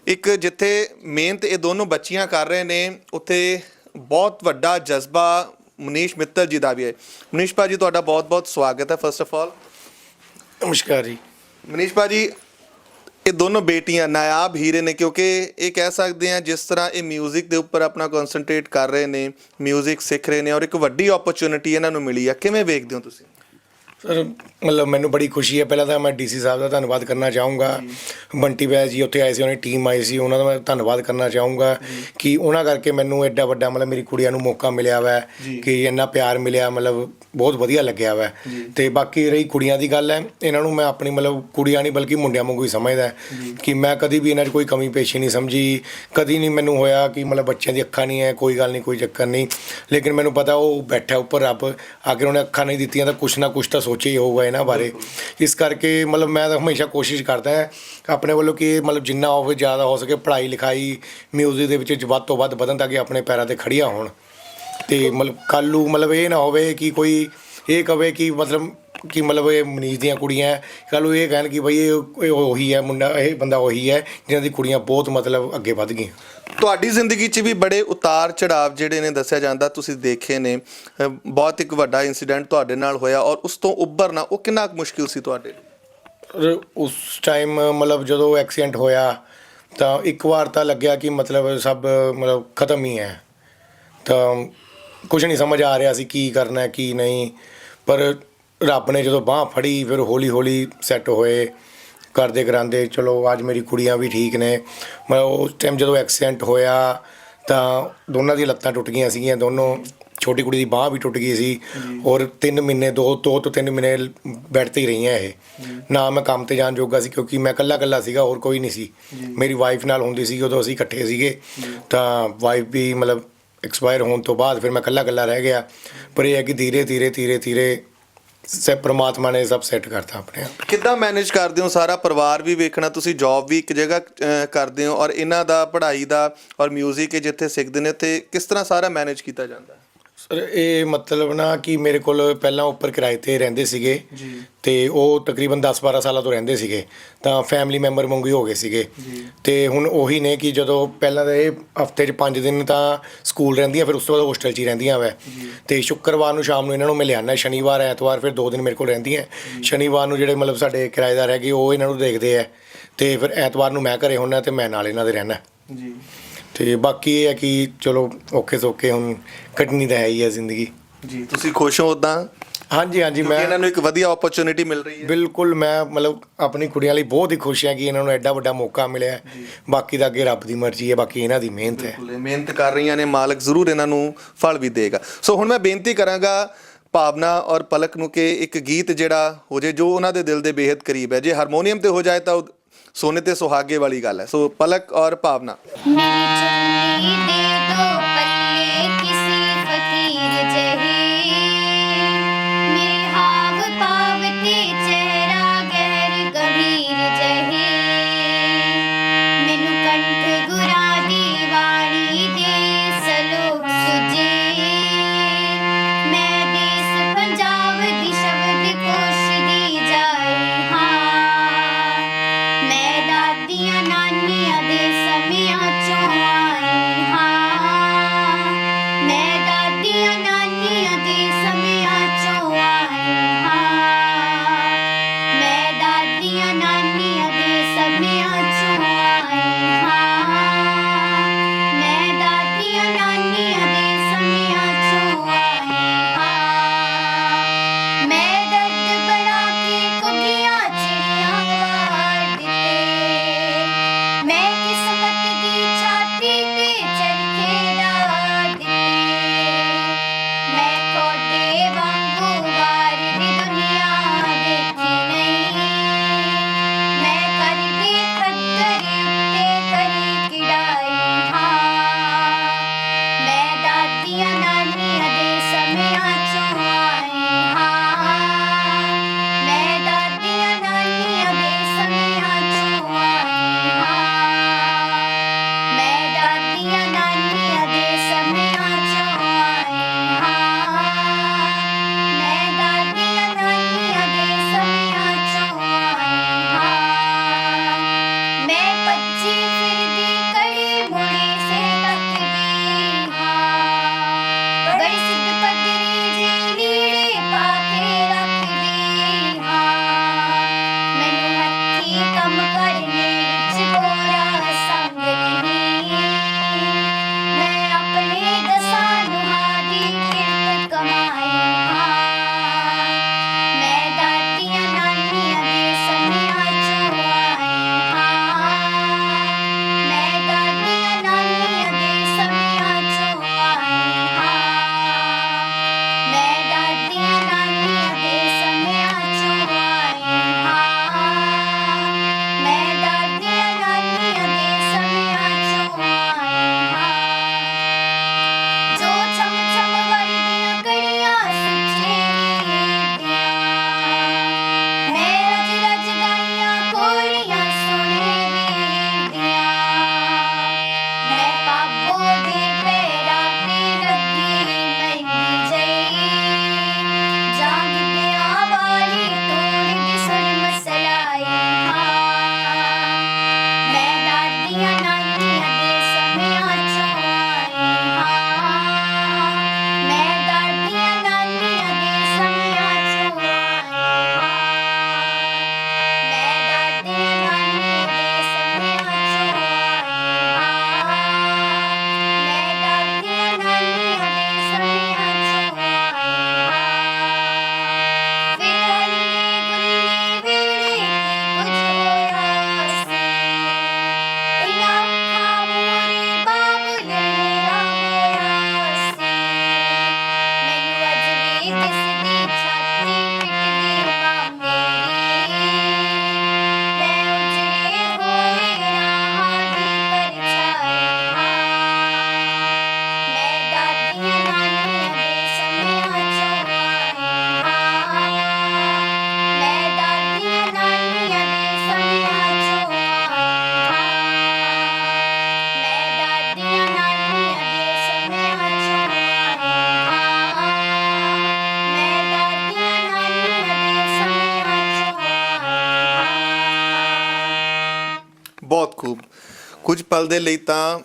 ਇੱਕ ਜਿੱਥੇ ਮਿਹਨਤ ਇਹ ਦੋਨੋਂ ਬੱਚੀਆਂ ਕਰ ਰਹੇ ਨੇ ਉੱਥੇ ਬਹੁਤ ਵੱਡਾ ਜਜ਼ਬਾ ਮਨੀਸ਼ ਮਿੱਤਲ ਜੀ ਦਾ ਵੀ ਹੈ। ਮਨੀਸ਼ ਭਾਜੀ ਤੁਹਾਡਾ ਬਹੁਤ-ਬਹੁਤ ਸਵਾਗਤ ਹੈ ਫਸਟ ਆਫ ਆਲ ਨਮਸਕਾਰ ਜੀ। ਮਨੀਸ਼ ਭਾਜੀ ਇਹ ਦੋਨੋਂ ਬੇਟੀਆਂ ਨਾਇਆਬ ਹੀਰੇ ਨੇ ਕਿਉਂਕਿ ਇਹ ਕਹਿ ਸਕਦੇ ਆ ਜਿਸ ਤਰ੍ਹਾਂ ਇਹ 뮤직 ਦੇ ਉੱਪਰ ਆਪਣਾ ਕਨਸੈਂਟਰੇਟ ਕਰ ਰਹੇ ਨੇ 뮤직 ਸਿੱਖ ਰਹੇ ਨੇ ਔਰ ਇੱਕ ਵੱਡੀ ਓਪਰਚ्युनिटी ਇਹਨਾਂ ਨੂੰ ਮਿਲੀ ਆ। ਕਿਵੇਂ ਵੇਖਦੇ ਹੋ ਤੁਸੀਂ? ਸਰ ਮਤਲਬ ਮੈਨੂੰ ਬੜੀ ਖੁਸ਼ੀ ਹੈ। ਪਹਿਲਾਂ ਤਾਂ ਮੈਂ ਡੀਸੀ ਸਾਹਿਬ ਦਾ ਧੰਨਵਾਦ ਕਰਨਾ ਚਾਹੂੰਗਾ। ਬੰਟੀ ਬੈਜ ਜੀ ਉੱਥੇ ਆਏ ਸੀ ਉਹਨਾਂ ਟੀਮ ਆਈ ਸੀ ਉਹਨਾਂ ਦਾ ਮੈਂ ਧੰਨਵਾਦ ਕਰਨਾ ਚਾਹੂੰਗਾ ਕਿ ਉਹਨਾਂ ਕਰਕੇ ਮੈਨੂੰ ਐਡਾ ਵੱਡਾ ਮਤਲਬ ਮੇਰੀ ਕੁੜੀਆਂ ਨੂੰ ਮੌਕਾ ਮਿਲਿਆ ਵਾ ਕਿ ਇੰਨਾ ਪਿਆਰ ਮਿਲਿਆ ਮਤਲਬ ਬਹੁਤ ਵਧੀਆ ਲੱਗਿਆ ਵਾ। ਤੇ ਬਾਕੀ ਰਹੀ ਕੁੜੀਆਂ ਦੀ ਗੱਲ ਹੈ ਇਹਨਾਂ ਨੂੰ ਮੈਂ ਆਪਣੀ ਮਤਲਬ ਕੁੜੀਆਂ ਨਹੀਂ ਬਲਕਿ ਮੁੰਡਿਆਂ ਵਾਂਗੂ ਹੀ ਸਮਝਦਾ। ਕਿ ਮੈਂ ਕਦੀ ਵੀ ਇਹਨਾਂ 'ਚ ਕੋਈ ਕਮੀ ਪੇਸ਼ੀ ਨਹੀਂ ਸਮਝੀ ਕਦੀ ਨਹੀਂ ਮੈਨੂੰ ਹੋਇਆ ਕਿ ਮਤਲਬ ਬੱਚਿਆਂ ਦੀ ਅੱਖਾਂ ਨਹੀਂ ਹੈ ਕੋਈ ਗੱਲ ਨਹੀਂ ਕੋਈ ਚੱਕਰ ਨਹੀਂ। ਲੇਕਿਨ ਮੈਨੂੰ ਪਤਾ ਉਹ ਬੈਠਾ ਉੱਪਰ ਰੱਬ ਅਗਰ ਉਹਨੇ ਅੱਖਾਂ ਨਹੀਂ ਦਿੱਤੀਆਂ ਤਾਂ ਕੁਛ ਨਾ ਕੁਛ ਤਾਂ ਸੋਚਿਆ ਹੀ ਹੋਊਗਾ ਇਹਨਾਂ ਬਾਰੇ। ਇਸ ਕਰਕੇ ਮਤਲਬ ਮੈਂ ਤਾਂ ਹਮੇਸ਼ਾ ਕੋਸ਼ਿਸ਼ ਕਰਦਾ ਹਾਂ ਆਪਣੇ ਵੱਲੋਂ ਕਿ ਮਤਲਬ ਜਿੰਨਾ ਹੋਵੇ ਜ਼ਿਆਦਾ ਹੋ ਸਕੇ ਪੜ੍ਹਾਈ ਲਿਖਾਈ ਮਿਊਜ਼ਿਕ ਦੇ ਵਿੱਚ ਵੱਧ ਤੋਂ ਵੱਧ ਵਧਣ ਤਾਂ ਕਿ ਆਪਣੇ ਪੈਰਾਂ ਤੇ ਖੜੀਆਂ ਹੋਣ। ਤੇ ਮਤਲਬ ਕੱਲ੍ਹ ਨੂੰ ਮਤਲਬ ਇਹ ਨਾ ਹੋਵੇ ਕਿ ਕੋਈ ਇਹ ਕਵੇ ਕਿ ਮਤਲਬ ਕਿ ਮਤਲਬ ਇਹ ਮਨੀਸ਼ ਦੀਆਂ ਕੁੜੀਆਂ ਹੈ। ਕੱਲ੍ਹ ਨੂੰ ਇਹ ਕਹਿਣ ਕਿ ਬਈ ਇਹ ਇਹ ਉਹੀ ਹੈ ਮੁੰਡਾ ਇਹ ਬੰਦਾ ਉਹੀ ਹੈ ਜਿਹਨਾਂ ਦੀ ਕੁੜੀਆਂ ਬਹੁਤ ਮਤਲਬ ਅੱਗੇ ਵੱਧ ਗਈਆਂ। ਤੁਹਾਡੀ ਜ਼ਿੰਦਗੀ 'ਚ ਵੀ ਬੜੇ ਉਤਾਰ ਚੜਾਵ ਜਿਹੜੇ ਨੇ ਦੱਸਿਆ ਜਾਂਦਾ, ਤੁਸੀਂ ਦੇਖੇ ਨੇ। ਬਹੁਤ ਇੱਕ ਵੱਡਾ ਇਨਸੀਡੈਂਟ ਤੁਹਾਡੇ ਨਾਲ ਹੋਇਆ ਔਰ ਉਸ ਤੋਂ ਉੱਭਰਨਾ, ਉਹ ਕਿੰਨਾ ਕੁ ਮੁਸ਼ਕਿਲ ਸੀ ਤੁਹਾਡੇ? ਲਈ ਉਸ ਟਾਈਮ ਮਤਲਬ ਜਦੋਂ ਐਕਸੀਡੈਂਟ ਹੋਇਆ, ਤਾਂ ਇੱਕ ਵਾਰ ਤਾਂ ਲੱਗਿਆ ਕਿ ਮਤਲਬ ਸਭ ਮਤਲਬ ਖਤਮ ਹੀ ਹੈ। ਤਾਂ ਕੁਝ ਨਹੀਂ ਸਮਝ ਆ ਰਿਹਾ ਸੀ ਕੀ ਕਰਨਾ, ਕੀ ਨਹੀਂ। ਪਰ ਰੱਬ ਨੇ ਜਦੋਂ ਬਾਹ ਫੜੀ, ਫਿਰ ਹੌਲੀ ਹੌਲੀ ਸੈੱਟ ਹੋਏ। ਕਰਦੇ ਕਰਾਂਦੇ ਚਲੋ ਅੱਜ ਮੇਰੀ ਕੁੜੀਆਂ ਵੀ ਠੀਕ ਨੇ। ਮੈਂ ਉਸ ਟਾਈਮ ਜਦੋਂ ਐਕਸੀਡੈਂਟ ਹੋਇਆ ਤਾਂ ਦੋਨਾਂ ਦੀਆਂ ਲੱਤਾਂ ਟੁੱਟ ਗਈਆਂ ਸੀਗੀਆਂ। ਦੋਨੋਂ ਛੋਟੀ ਕੁੜੀ ਦੀ ਬਾਹ ਵੀ ਟੁੱਟ ਗਈ ਸੀ ਔਰ 3 ਮਹੀਨੇ ਦੋ ਦੋ ਤੋਂ 3 ਮਹੀਨੇ ਬੈੱਡ ਤੇ ਹੀ ਰਹੀਆਂ ਇਹ। ਨਾ ਮੈਂ ਕੰਮ ਤੇ ਜਾਣ ਜੋਗਾ ਸੀ ਕਿਉਂਕਿ ਮੈਂ ਇਕੱਲਾ ਇਕੱਲਾ ਸੀਗਾ ਹੋਰ ਕੋਈ ਨਹੀਂ ਸੀ। ਮੇਰੀ ਵਾਈਫ ਨਾਲ ਹੁੰਦੀ ਸੀ ਉਦੋਂ ਅਸੀਂ ਇਕੱਠੇ ਸੀਗੇ। ਤਾਂ ਵਾਈਫ ਵੀ ਮਤਲਬ ਐਕਸਪਾਇਰ ਹੋਣ ਤੋਂ ਬਾਅਦ ਫਿਰ ਮੈਂ ਇਕੱਲਾ ਇਕੱਲਾ ਰਹਿ ਗਿਆ। ਪਰ ਇਹ ਹੈ ਕਿ ਧੀਰੇ ਧੀਰੇ ਧੀਰੇ ਧੀਰੇ ਸੇ ਪ੍ਰਮਾਤਮਾ ਨੇ ਸਭ ਸੈੱਟ ਕਰਤਾ ਆਪਣੇ ਆਪ। ਕਿੱਦਾਂ ਮੈਨੇਜ ਕਰਦੇ ਹੋ? ਸਾਰਾ ਪਰਿਵਾਰ ਵੀ ਵੇਖਣਾ ਤੁਸੀਂ ਜੌਬ ਵੀ ਇੱਕ ਜਗ੍ਹਾ ਅਹ, ਕਰਦੇ ਹੋ ਔਰ ਇਹਨਾਂ ਦਾ ਪੜ੍ਹਾਈ ਦਾ ਔਰ 뮤직 ਜਿੱਥੇ ਸਿੱਖਦੇ ਨੇ ਤੇ ਕਿਸ ਤਰ੍ਹਾਂ ਸਾਰਾ ਮੈਨੇਜ ਕੀਤਾ ਜਾਂਦਾ? ਹੈ ਸਰ ਇਹ ਮਤਲਬ ਨਾ ਕਿ ਮੇਰੇ ਕੋਲ ਪਹਿਲਾਂ ਉੱਪਰ ਕਿਰਾਏ ਤੇ ਰਹਿੰਦੇ ਸੀਗੇ ਤੇ ਉਹ ਤਕਰੀਬਨ 10-12 ਸਾਲਾਂ ਤੋਂ ਰਹਿੰਦੇ ਸੀਗੇ ਤਾਂ ਫੈਮਿਲੀ ਮੈਂਬਰ ਵਾਂਗੂ ਹੀ ਹੋ ਗਏ ਸੀਗੇ। ਤੇ ਹੁਣ ਉਹੀ ਨੇ ਕਿ ਜਦੋਂ ਪਹਿਲਾਂ ਤਾਂ ਇਹ ਹਫ਼ਤੇ 'ਚ 5 ਦਿਨ ਤਾਂ ਸਕੂਲ ਰਹਿੰਦੀਆਂ ਫਿਰ ਉਸ ਤੋਂ ਬਾਅਦ ਹੋਸਟਲ 'ਚ ਹੀ ਰਹਿੰਦੀਆਂ ਵੈ। ਤੇ ਸ਼ੁੱਕਰਵਾਰ ਨੂੰ ਸ਼ਾਮ ਨੂੰ ਇਹਨਾਂ ਨੂੰ ਮੈਂ ਲਿਆਣਾ ਸ਼ਨੀਵਾਰ ਐਤਵਾਰ ਫਿਰ 2 ਦਿਨ ਮੇਰੇ ਕੋਲ ਰਹਿੰਦੀਆਂ। ਸ਼ਨੀਵਾਰ ਨੂੰ ਜਿਹੜੇ ਮਤਲਬ ਸਾਡੇ ਕਿਰਾਏਦਾਰ ਹੈਗੇ ਉਹ ਇਹਨਾਂ ਨੂੰ ਦੇਖਦੇ ਆ। ਤੇ ਫਿਰ ਐਤਵਾਰ ਨੂੰ ਮੈਂ ਘਰੇ ਹੁੰਨਾ ਤੇ ਮੈਂ ਨਾਲ ਇਹਨਾਂ ਦੇ ਰਹਿਣਾ ਜੀ। ਤੇ ਬਾਕੀ ਇਹ ਹੈ ਕਿ ਚਲੋ ਔਖੇ ਸੌਖੇ ਹੁਣ ਕੱਟਣੀ ਤਾਂ ਹੈ ਹੀ ਹੈ ਜ਼ਿੰਦਗੀ। ਜੀ ਤੁਸੀਂ ਖੁਸ਼ ਹੋ ਉਦਾਂ ਹਾਂਜੀ ਹਾਂਜੀ ਮੈਂ ਇਹਨਾਂ ਨੂੰ ਇੱਕ ਵਧੀਆ ਓਪਰਚ्युनिटी ਮਿਲ ਰਹੀ ਹੈ। ਬਿਲਕੁਲ ਮੈਂ ਮਤਲਬ ਆਪਣੀ ਕੁੜੀਆਂ ਲਈ ਬਹੁਤ ਹੀ ਖੁਸ਼ ਹਾਂ ਕਿ ਇਹਨਾਂ ਨੂੰ ਐਡਾ ਵੱਡਾ ਮੌਕਾ ਮਿਲਿਆ ਬਾਕੀ ਦਾ ਅੱਗੇ ਰੱਬ ਦੀ ਮਰਜ਼ੀ ਹੈ ਬਾਕੀ ਇਹਨਾਂ ਦੀ ਮਿਹਨਤ ਹੈ। ਮਿਹਨਤ ਕਰ ਰਹੀਆਂ ਨੇ ਮਾਲਕ ਜ਼ਰੂਰ ਇਹਨਾਂ ਨੂੰ ਫਲ ਵੀ ਦੇਗਾ। ਸੋ ਹੁਣ ਮੈਂ ਬੇਨਤੀ ਕਰਾਂਗਾ ਭਾਵਨਾ ਔਰ ਪਲਕ ਨੂੰ ਕਿ ਇੱਕ ਗੀਤ ਜਿਹੜਾ ਹੋ ਜੇ ਜੋ ਉਹਨਾਂ ਦੇ ਦਿਲ ਦੇ ਬੇਹਦ ਕਰੀਬ ਹੈ। ਜੇ ਹਾਰਮੋਨੀਅਮ ਤੇ ਹੋ ਜਾਏ ਤਾਂ ਸੋਨੇ ਤੇ ਸੁਹਾਗੇ ਵਾਲੀ ਗੱਲ ਹੈ। ਸੋ ਪਲਕ ਔਰ ਭਾਵਨਾ। ਪਲ ਦੇ ਲਈ ਤਾਂ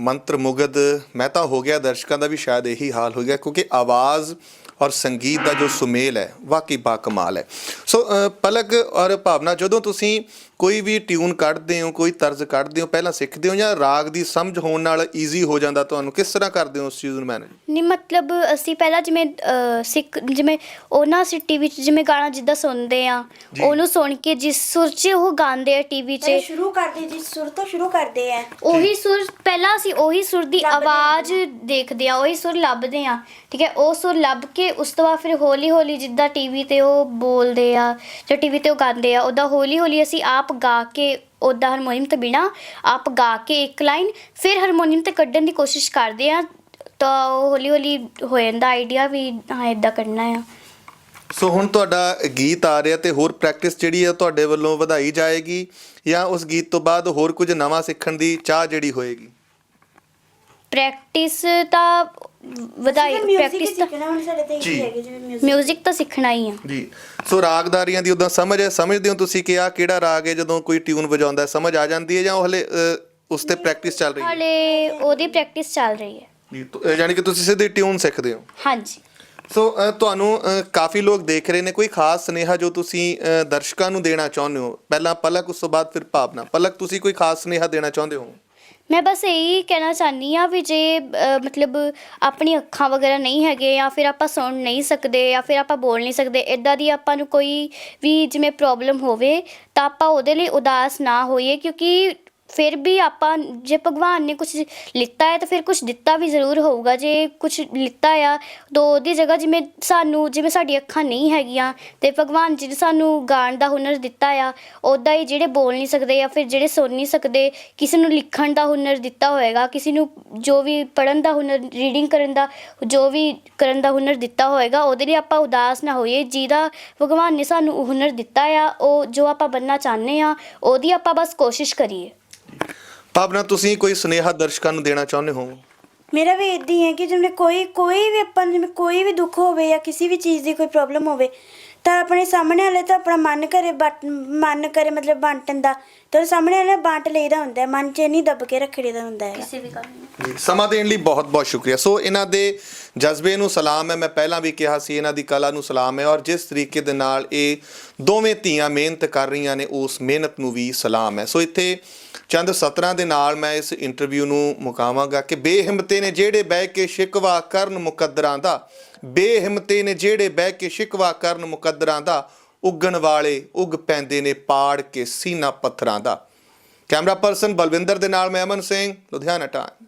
ਮੰਤਰ ਮੁਗਧ, ਮੈਂ ਤਾਂ ਹੋ ਗਿਆ, ਦਰਸ਼ਕਾਂ ਦਾ ਵੀ ਸ਼ਾਇਦ ਇਹੀ ਹਾਲ ਹੋ ਗਿਆ, ਕਿਉਂਕਿ ਆਵਾਜ਼ ਔਰ ਸੰਗੀਤ ਦਾ ਜੋ ਸੁਮੇਲ ਹੈ, ਵਾਕਈ ਬਾ ਕਮਾਲ ਹੈ। ਸੋ ਪਲਕ ਔਰ ਭਾਵਨਾ ਜਦੋਂ ਤੁਸੀਂ ਕੋਈ ਵੀ ਟਿਊਨ ਕੱਢਦੇ ਹੋ ਕੋਈ ਤਰਜ਼ ਕੱਢਦੇ ਹੋ ਪਹਿਲਾਂ ਸਿੱਖਦੇ ਹੋ ਜਾਂ ਰਾਗ ਦੀ ਸਮਝ ਹੋਣ ਨਾਲ ਈਜ਼ੀ ਹੋ ਜਾਂਦਾ ਤੁਹਾਨੂੰ ਕਿਸ ਤਰ੍ਹਾਂ ਕਰਦੇ ਹੋ ਉਸ ਚੀਜ਼ ਨੂੰ ਮੈਨੇਜ ਨਹੀਂ ਮਤਲਬ ਅਸੀਂ ਪਹਿਲਾਂ ਜਿਵੇਂ ਅਹ, ਸਿੱਖ ਜਿਵੇਂ ਉਹਨਾਂ ਅਸੀਂ ਟੀਵੀ 'ਚ ਜਿਵੇਂ ਗਾਣਾ ਜਿੱਦਾਂ ਸੁਣਦੇ ਆ ਉਹਨੂੰ ਸੁਣ ਕੇ ਜਿਸ ਸੁਰ 'ਚ ਉਹ ਗਾਉਂਦੇ ਆ ਟੀਵੀ 'ਚ। ਪਹਿਲੇ ਸ਼ੁਰੂ ਕਰਦੇ ਜੀ ਸੁਰ ਤੋਂ ਸ਼ੁਰੂ ਕਰਦੇ ਆ। ਉਹੀ ਸੁਰ ਪਹਿਲਾਂ ਅਸੀਂ ਉਹੀ ਸੁਰ ਦੀ ਲੱਭਦੇ ਆਵਾਜ਼ ਦੇਖਦੇ ਆ ਉਹੀ ਸੁਰ ਲੱਭਦੇ ਆ ਠੀਕ ਹੈ? ਉਹ ਸੁਰ ਲੱਭ ਕੇ ਉਸ ਤੋਂ ਬਾਅਦ ਫਿਰ ਹੌਲੀ ਹੌਲੀ ਜਿੱਦਾਂ ਟੀਵੀ ਤੇ ਉਹ ਬੋਲਦੇ ਆ ਜਾਂ ਟੀਵੀ ਤੇ ਉਹ ਗਾਉਂਦੇ ਆ ਉਹਦਾ ਹੌਲੀ ਹੌਲੀ ਅਸੀਂ ਆਪ ਗਾ ਕੇ ਉਹਦਾ ਹਾਰਮੋਨੀਅਮ ਤੇ ਬਿਨਾ ਆਪ ਗਾ ਕੇ ਇੱਕ ਲਾਈਨ ਫਿਰ ਹਾਰਮੋਨੀਅਮ ਤੇ ਕੱਢਣ ਦੀ ਕੋਸ਼ਿਸ਼ ਕਰਦੇ ਆ ਤਾਂ ਉਹ ਹੌਲੀ ਹੌਲੀ ਹੋ ਜਾਂਦਾ ਆਈਡੀਆ ਵੀ ਹਾਂ ਇਦਾਂ ਕਰਨਾ ਆ। ਸੋ ਹੁਣ ਤੁਹਾਡਾ ਗੀਤ ਆ ਰਿਹਾ ਤੇ ਹੋਰ ਪ੍ਰੈਕਟਿਸ ਜਿਹੜੀ ਹੈ ਤੁਹਾਡੇ ਵੱਲੋਂ ਵਧਾਈ ਜਾਏਗੀ ਜਾਂ ਉਸ ਗੀਤ ਤੋਂ ਬਾਅਦ ਹੋਰ ਕੁਝ ਨਵਾਂ ਸਿੱਖਣ ਦੀ ਚਾਹ ਜਿਹੜੀ ਹੋਏਗੀ? ਪ੍ਰੈਕਟਿਸ ਤਾਂ ਵਧਾਈ ਪ੍ਰੈਕਟਿਸ ਤਾਂ ਸਿੱਖਣਾ ਹੁਣ ਸਾਡੇ ਤੇ ਜੀ। ਕੀ ਹੈਗੇ ਜਿਵੇਂ ਮਿਊਜ਼ਿਕ ਮਿਊਜ਼ਿਕ ਤਾਂ ਸਿੱਖਣਾ ਹੀ ਆ। ਜੀ। ਸੋ ਰਾਗਦਾਰੀਆਂ ਦੀ ਉਦਾਂ ਸਮਝ ਹੈ ਸਮਝਦੇ ਹੋ ਤੁਸੀਂ ਕਿ ਆ ਕਿਹੜਾ ਰਾਗ ਹੈ ਜਦੋਂ ਕੋਈ ਟਿਊਨ ਵਜਾਉਂਦਾ ਹੈ, ਸਮਝ ਆ ਜਾਂਦੀ ਹੈ ਜਾਂ ਉਹ ਹਲੇ ਅ, ਉਸ ਤੇ ਪ੍ਰੈਕਟਿਸ ਚੱਲ ਰਹੀ ਹੈ? ਹਾਲੇ ਉਹਦੀ ਪ੍ਰੈਕਟਿਸ ਚੱਲ ਰਹੀ ਹੈ। ਜੀ ਤੁ- ਅ, ਯਾਨੀ ਕਿ ਤੁਸੀਂ ਸਿੱਧੀ ਟਿਊਨ ਸਿੱਖਦੇ ਹੋ? ਹਾਂਜੀ। ਸੋ ਅ, ਤੁਹਾਨੂੰ ਅ, ਕਾਫੀ ਲੋਕ ਦੇਖ ਰਹੇ ਨੇ ਕੋਈ ਖਾਸ ਸੁਨੇਹਾ ਜੋ ਤੁਸੀਂ ਅ, ਦਰਸ਼ਕਾਂ ਨੂੰ ਦੇਣਾ ਚਾਹੁੰਦੇ ਹੋ? ਪਹਿਲਾਂ ਪਲਕ ਉਸ ਤੋਂ ਬਾਅਦ ਫਿਰ ਭਾਵਨਾ। ਪਲਕ ਤੁਸੀਂ ਕੋਈ ਖਾਸ ਸੁਨੇਹਾ ਦੇਣਾ ਚਾਹੁੰਦੇ ਹੋ? ਮੈਂ ਬਸ ਇਹੀ ਕਹਿਣਾ ਚਾਹਨੀ ਆ ਵੀ ਜੇ ਮਤਲਬ ਆਪਣੀ ਅੱਖਾਂ ਵਗੈਰਾ ਨਹੀਂ ਹੈਗੇ ਜਾਂ ਫਿਰ ਆਪਾਂ ਸੁਣ ਨਹੀਂ ਸਕਦੇ ਜਾਂ ਫਿਰ ਆਪਾਂ ਬੋਲ ਨਹੀਂ ਸਕਦੇ ਇਦਾਂ ਦੀ ਆਪਾਂ ਨੂੰ ਕੋਈ ਵੀ ਜਿਵੇਂ ਪ੍ਰੋਬਲਮ ਹੋਵੇ ਤਾਂ ਆਪਾਂ ਉਹਦੇ ਲਈ ਉਦਾਸ ਨਾ ਹੋਈਏ ਕਿਉਂਕਿ ਫਿਰ ਵੀ ਆਪਾਂ ਜੇ ਭਗਵਾਨ ਨੇ ਕੁਝ ਲਿੱਤਾ ਹੈ ਤਾਂ ਫਿਰ ਕੁਝ ਦਿੱਤਾ ਵੀ ਜ਼ਰੂਰ ਹੋਊਗਾ। ਜੇ ਕੁਝ ਲਿੱਤਾ ਆ, ਤਾਂ ਉਹਦੀ ਜਗ੍ਹਾ ਜਿਵੇਂ ਸਾਨੂੰ, ਜਿਵੇਂ ਸਾਡੀ ਅੱਖਾਂ ਨਹੀਂ ਹੈਗੀਆਂ ਤੇ ਭਗਵਾਨ ਜੀ ਨੇ ਸਾਨੂੰ ਗਾਣ ਦਾ ਹੁਨਰ ਦਿੱਤਾ ਆ ਉਦਾਂ ਹੀ ਜਿਹੜੇ ਬੋਲ ਨਹੀਂ ਸਕਦੇ ਜਾਂ ਫਿਰ ਜਿਹੜੇ ਸੁਣ ਨਹੀਂ ਸਕਦੇ, ਕਿਸੇ ਨੂੰ ਲਿਖਣ ਦਾ ਹੁਨਰ ਦਿੱਤਾ ਹੋਏਗਾ, ਕਿਸੇ ਨੂੰ ਜੋ ਵੀ ਪੜਨ ਦਾ ਹੁਨਰ ਰੀਡਿੰਗ ਕਰਨ ਦਾ, ਜੋ ਵੀ ਕਰਨ ਦਾ ਹੁਨਰ ਦਿੱਤਾ ਹੋਏਗਾ, ਉਹਦੇ ਲਈ ਆਪਾਂ ਉਦਾਸ ਨਾ ਹੋਈਏ। ਜਿਹਦਾ ਭਗਵਾਨ ਨੇ ਸਾਨੂੰ ਹੁਨਰ ਦਿੱਤਾ ਆ, ਉਹ ਜੋ ਆਪਾਂ ਬੰਨਣਾ ਚਾਹੁੰਦੇ ਆ ਉਹਦੀ ਆਪਾਂ ਬਸ ਕੋਸ਼ਿਸ਼ ਕਰੀਏ। ਭਾਵਨਾ ਤੁਸੀਂ ਕੋਈ ਸੁਨੇਹਾ ਦਰਸ਼ਕਾਂ ਨੂੰ ਦੇਣਾ ਚਾਹੁੰਦੇ ਹੋ? ਮੇਰਾ ਵੀ ਇਦਾਂ ਹੀ ਹੈ ਕਿ ਜਿਵੇਂ ਕੋਈ ਕੋਈ ਵੀ ਆਪਾਂ ਨੂੰ ਜਿਵੇਂ ਕੋਈ ਵੀ ਦੁੱਖ ਹੋਵੇ ਜਾਂ ਕਿਸੇ ਵੀ ਚੀਜ਼ ਦੀ ਕੋਈ ਪ੍ਰੋਬਲਮ ਹੋਵੇ ਤਾਂ ਆਪਣੇ ਸਾਹਮਣੇ ਵਾਲੇ ਤਾਂ ਆਪਣਾ ਮਨ ਕਰੇ ਬਟ ਮਨ ਕਰੇ ਮਤਲਬ ਬਾਂਟਣ ਦਾ ਤੇ ਉਹ ਸਾਹਮਣੇ ਵਾਲੇ ਬਾਂਟ ਲਈਦਾ ਹੁੰਦਾ ਹੈ ਮਨ 'ਚ ਨਹੀਂ ਦੱਬ ਕੇ ਰੱਖੜੀ ਦਾ ਹੁੰਦਾ ਹੈ ਕਿਸੇ ਵੀ ਗੱਲ ਜੀ ਸਮਾਂ ਦੇਣ ਲਈ ਬਹੁਤ ਬਹੁਤ ਸ਼ੁਕਰੀਆ। ਸੋ ਇਹਨਾਂ ਦੇ ਜਜ਼ਬੇ ਨੂੰ ਸਲਾਮ ਹੈ ਮੈਂ ਪਹਿਲਾਂ ਵੀ ਕਿਹਾ ਸੀ ਇਹਨਾਂ ਦੀ ਕਲਾ ਨੂੰ ਸਲਾਮ ਹੈ ਔਰ ਜਿਸ ਤਰੀਕੇ ਦੇ ਨਾਲ ਇਹ ਦੋਵੇਂ ਧੀਆਂ ਮਿਹਨਤ ਕਰ ਰਹੀਆਂ ਨੇ ਉਸ ਮਿਹਨਤ ਨੂੰ ਵੀ ਸਲਾਮ ਹੈ। ਸੋ ਇੱਥੇ ਚੰਦ ਸਤਰਾਂ ਦੇ ਨਾਲ ਮੈਂ ਇਸ ਇੰਟਰਵਿਊ ਨੂੰ ਮੁਕਾਵਾਂਗਾ ਕਿ ਬੇਹਿੰਮਤੇ ਨੇ ਜਿਹੜੇ ਬਹਿ ਕੇ ਸ਼ਿਕਵਾ ਕਰਨ ਮੁਕੱਦਰਾਂ ਦਾ, ਬੇਹਿੰਮਤੇ ਨੇ ਜਿਹੜੇ ਬਹਿ ਕੇ ਸ਼ਿਕਵਾ ਕਰਨ ਮੁਕੱਦਰਾਂ ਦਾ, ਉੱਗਣ ਵਾਲੇ ਉੱਗ ਪੈਂਦੇ ਨੇ ਪਾੜ ਕੇ ਸੀਨਾ ਪੱਥਰਾਂ ਦਾ। ਕੈਮਰਾ ਪਰਸਨ ਬਲਵਿੰਦਰ ਦੇ ਨਾਲ ਮੈਂ ਅਮਨ ਸਿੰਘ, ਲੁਧਿਆਣਾ ਟਾਈਮ